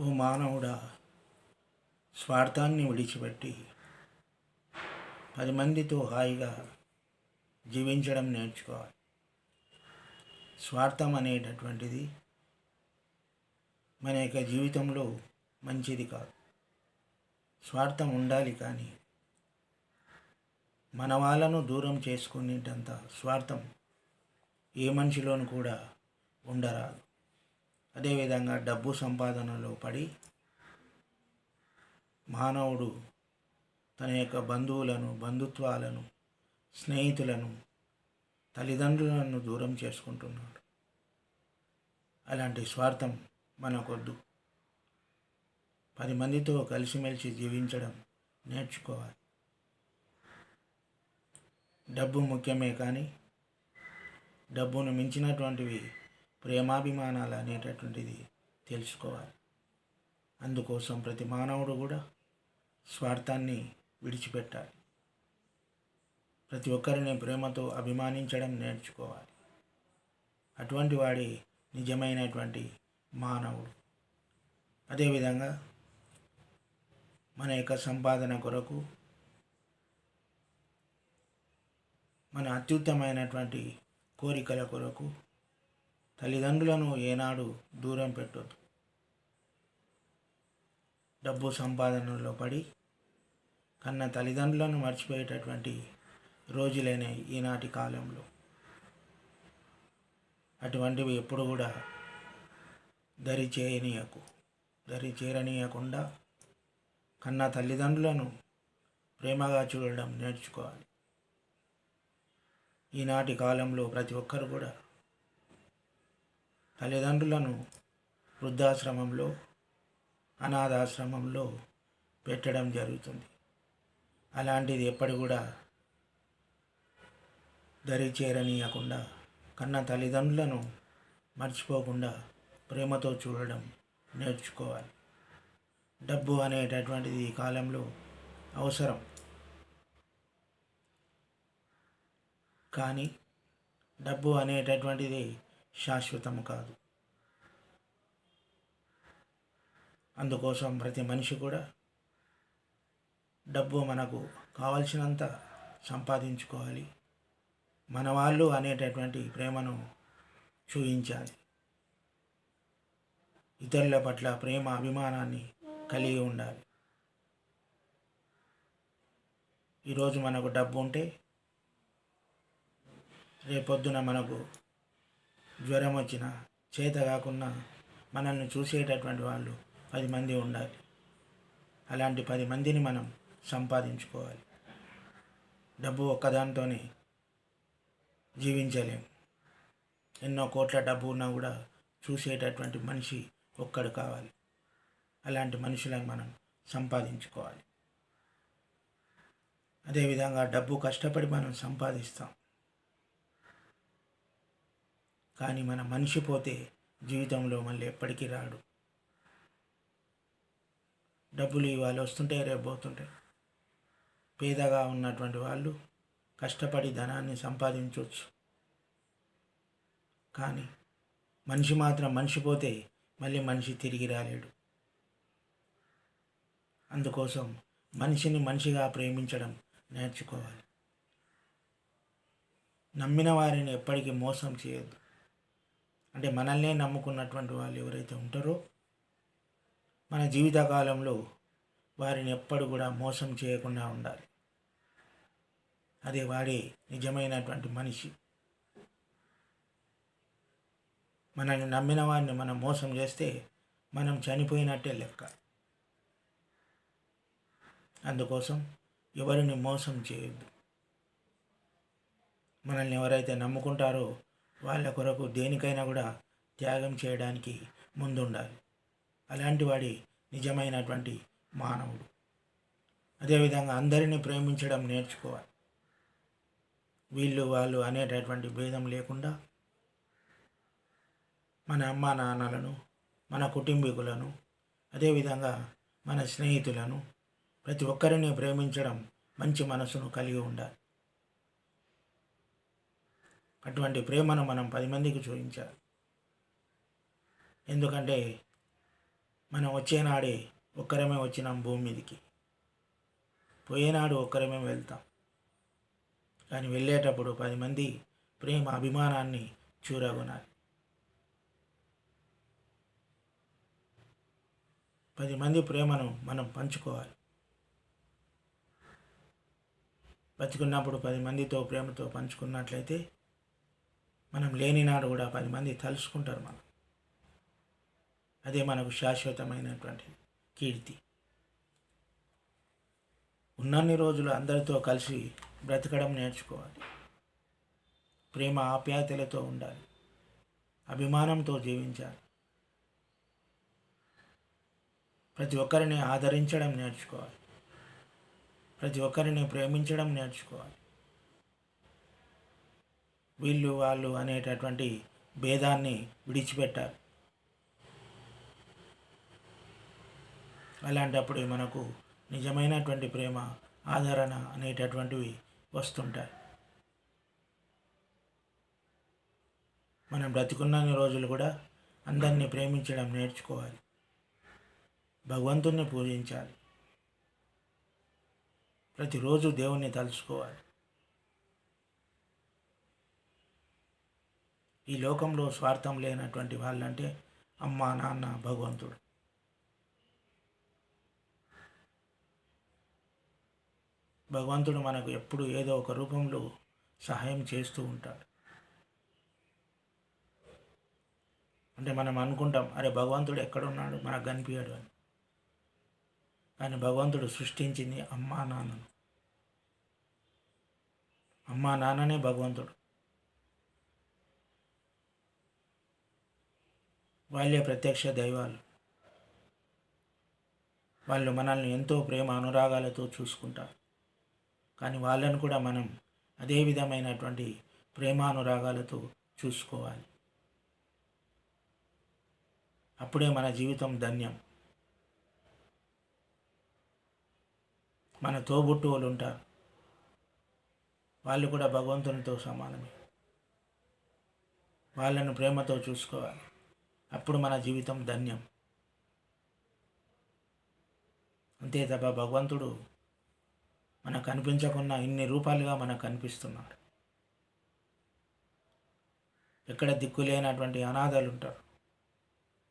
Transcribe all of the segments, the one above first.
ఓ మానవుడా స్వార్థాన్ని విడిచిపెట్టి పది మందితో హాయిగా జీవించడం నేర్చుకోవాలి. స్వార్థం అనేటటువంటిది మన యొక్క జీవితంలో మంచిది కాదు. స్వార్థం ఉండాలి కానీ మన వాళ్ళను దూరం చేసుకునేటంత స్వార్థం ఏ మనిషిలోనూ కూడా ఉండరాదు. అదేవిధంగా డబ్బు సంపాదనలో పడి మానవుడు తన యొక్క బంధువులను బంధుత్వాలను స్నేహితులను తల్లిదండ్రులను దూరం చేసుకుంటున్నాడు. అలాంటి స్వార్థం మనకొద్దు. పది మందితో కలిసిమెలిసి జీవించడం నేర్చుకోవాలి. డబ్బు ముఖ్యమే కానీ డబ్బును మించినటువంటివి ప్రేమాభిమానాలు అనేటటువంటిది తెలుసుకోవాలి. అందుకోసం ప్రతి మానవుడు కూడా స్వార్థాన్ని విడిచిపెట్టాలి. ప్రతి ఒక్కరిని ప్రేమతో అభిమానించడం నేర్చుకోవాలి. అటువంటి వాడి నిజమైనటువంటి మానవుడు. అదేవిధంగా మన యొక్క సంపాదన కొరకు మన అత్యుత్తమైనటువంటి కోరికల కొరకు తల్లిదండ్రులను ఏనాడు దూరం పెట్టొద్దు. డబ్బు సంపాదనలో పడి కన్న తల్లిదండ్రులను మర్చిపోయేటటువంటి రోజులైనవి ఈనాటి కాలంలో. అటువంటివి ఎప్పుడు కూడా దరి చేయనీయకు దరి చేరనీయకుండా కన్న తల్లిదండ్రులను ప్రేమగా చూడడం నేర్చుకోవాలి. ఈనాటి కాలంలో ప్రతి ఒక్కరు కూడా తల్లిదండ్రులను వృద్ధాశ్రమంలో అనాథాశ్రమంలో పెట్టడం జరుగుతుంది. అలాంటిది ఎప్పటి కూడా దరి చేరనీయకుండా కన్న తల్లిదండ్రులను మర్చిపోకుండా ప్రేమతో చూడడం నేర్చుకోవాలి. డబ్బు అనేటటువంటిది ఈ కాలంలో అవసరం. కానీ డబ్బు అనేటటువంటిది శాశ్వతం కాదు. అందుకోసం ప్రతి మనిషి కూడా డబ్బు మనకు కావలసినంత సంపాదించుకోవాలి. మన వాళ్ళు అనేటటువంటి ప్రేమను చూపించాలి ఇతరుల పట్ల ప్రేమ అభిమానాన్ని కలిగి ఉండాలి. ఈరోజు మనకు డబ్బు ఉంటే రేపొద్దున మనకు జ్వరం వచ్చిన చేత కాకుండా మనల్ని చూసేటటువంటి వాళ్ళు పది మంది ఉండాలి. అలాంటి పది మందిని మనం సంపాదించుకోవాలి. డబ్బు ఒక్కదానితోనే జీవించలేం. ఎన్నో కోట్ల డబ్బు ఉన్నా కూడా చూసేటటువంటి మనిషి ఒక్కడు కావాలి. అలాంటి మనుషులను మనం సంపాదించుకోవాలి. అదేవిధంగా డబ్బు కష్టపడి మనం సంపాదిస్తాం. కానీ మన మనిషి పోతే జీవితంలో మళ్ళీ ఎప్పటికీ రాడు. డబ్బులు ఇవాళ వస్తుంటాయి రేపు పోతుంటాయి పేదగా ఉన్నటువంటి వాళ్ళు కష్టపడి ధనాన్ని సంపాదించవచ్చు కానీ మనిషి మాత్రం మనిషి పోతే మళ్ళీ మనిషి తిరిగి రాలేడు. అందుకోసం మనిషిని మనిషిగా ప్రేమించడం నేర్చుకోవాలి. నమ్మిన వారిని ఎప్పటికీ మోసం చేయొద్దు. అంటే మనల్నే నమ్ముకున్నటువంటి వాళ్ళు ఎవరైతే ఉంటారో మన జీవితకాలంలో వారిని ఎప్పుడు కూడా మోసం చేయకుండా ఉండాలి. అదే వాడే నిజమైనటువంటి మనిషి. మనల్ని నమ్మిన వారిని మనం మోసం చేస్తే మనం చనిపోయినట్టే లెక్క. అందుకోసం ఎవరిని మోసం చేయొద్దు. మనల్ని ఎవరైతే నమ్ముకుంటారో వాళ్ళ కొరకు దేనికైనా కూడా త్యాగం చేయడానికి ముందుండాలి. అలాంటి వాడి నిజమైనటువంటి మానవుడు. అదేవిధంగా అందరినీ ప్రేమించడం నేర్చుకోవాలి. వీళ్ళు వాళ్ళు అనేటటువంటి భేదం లేకుండా మన అమ్మ నాన్నలను మన కుటుంబీకులను అదేవిధంగా మన స్నేహితులను ప్రతి ఒక్కరిని ప్రేమించడం మంచి మనసును కలిగి ఉండాలి. అటువంటి ప్రేమను మనం పది మందికి చూపించాలి. ఎందుకంటే మనం వచ్చేనాడే ఒక్కరమే వచ్చినాం భూమి మీదకి. పోయేనాడు ఒక్కరమే వెళ్తాం. కానీ వెళ్ళేటప్పుడు పది మంది ప్రేమ అభిమానాన్ని చూరగొనాలి. పది మంది ప్రేమను మనం పంచుకోవాలి. పంచుకున్నప్పుడు పది మందితో ప్రేమతో పంచుకున్నట్లయితే మనం లేని నాడు కూడా పది మంది తలుసుకుంటారు మనం. అదే మనకు శాశ్వతమైనటువంటి కీర్తి. ఉన్నన్ని రోజులు అందరితో కలిసి బ్రతకడం నేర్చుకోవాలి. ప్రేమ ఆప్యాయతలతో ఉండాలి. అభిమానంతో జీవించాలి. ప్రతి ఒక్కరిని ఆదరించడం నేర్చుకోవాలి. ప్రతి ఒక్కరిని ప్రేమించడం నేర్చుకోవాలి. వీళ్ళు వాళ్ళు అనేటటువంటి భేదాన్ని విడిచిపెట్టాలి అలాంటప్పుడు మనకు నిజమైనటువంటి ప్రేమ ఆదరణ అనేటటువంటివి వస్తుంటాయి. మనం బ్రతికున్నన్ని రోజులు కూడా అందరినీ ప్రేమించడం నేర్చుకోవాలి. భగవంతుణ్ణి పూజించాలి. ప్రతిరోజు దేవుణ్ణి తలుచుకోవాలి. ఈ లోకంలో స్వార్థం లేనటువంటి వాళ్ళంటే అమ్మ నాన్న భగవంతుడు. భగవంతుడు మనకు ఎప్పుడు ఏదో ఒక రూపంలో సహాయం చేస్తూ ఉంటాడు. అంటే మనం అనుకుంటాం అరే భగవంతుడు ఎక్కడున్నాడు? మనకు కనిపించాడు అని. కానీ భగవంతుడు సృష్టించింది అమ్మా నాన్నను. అమ్మా నాన్ననే భగవంతుడు. వాళ్ళే ప్రత్యక్ష దైవాలు. వాళ్ళు మనల్ని ఎంతో ప్రేమ అనురాగాలతో చూసుకుంటారు. కానీ వాళ్ళను కూడా మనం అదే విధమైనటువంటి ప్రేమానురాగాలతో చూసుకోవాలి. అప్పుడే మన జీవితం ధన్యం. మన తోబుట్టువులు ఉంటారు వాళ్ళు కూడా భగవంతునితో సమానమే. వాళ్ళను ప్రేమతో చూసుకోవాలి. అప్పుడు మన జీవితం ధన్యం. అంతే తప్ప భగవంతుడు మనకు కనిపించకుండా ఇన్ని రూపాలుగా మనకు కనిపిస్తున్నాడు ఎక్కడ దిక్కు లేనటువంటి అనాథలు ఉంటారు.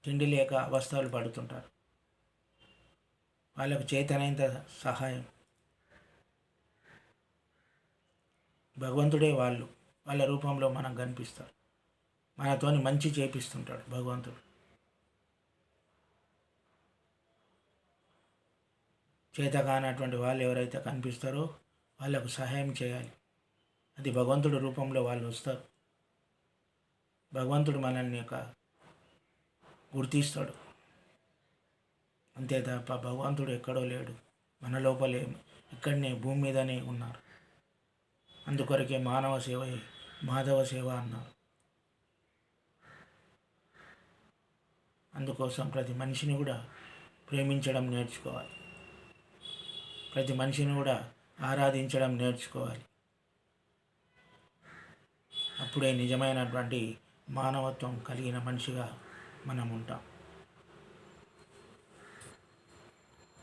తిండి లేక అవస్థలు పడుతుంటారు. వాళ్ళకు చేతనైనంత సహాయం. భగవంతుడే వాళ్ళు. వాళ్ళ రూపంలో మనకు కనిపిస్తారు మనతోని మంచి చేపిస్తుంటాడు భగవంతుడు. చేత కానటువంటి వాళ్ళు ఎవరైతే కనిపిస్తారో వాళ్ళకు సహాయం చేయాలి. అది భగవంతుడి రూపంలో వాళ్ళు వస్తారు. భగవంతుడు మనల్ని యొక్క గుర్తిస్తాడు. అంతే తప్ప భగవంతుడు ఎక్కడో లేడు. మన లోపలే ఇక్కడనే భూమి మీదనే ఉన్నారు. అందుకొరకే మానవ సేవ మాధవ సేవ అన్నారు. అందుకోసం ప్రతి మనిషిని కూడా ప్రేమించడం నేర్చుకోవాలి. ప్రతి మనిషిని కూడా ఆరాధించడం నేర్చుకోవాలి. అప్పుడే నిజమైనటువంటి మానవత్వం కలిగిన మనిషిగా మనం ఉంటాం.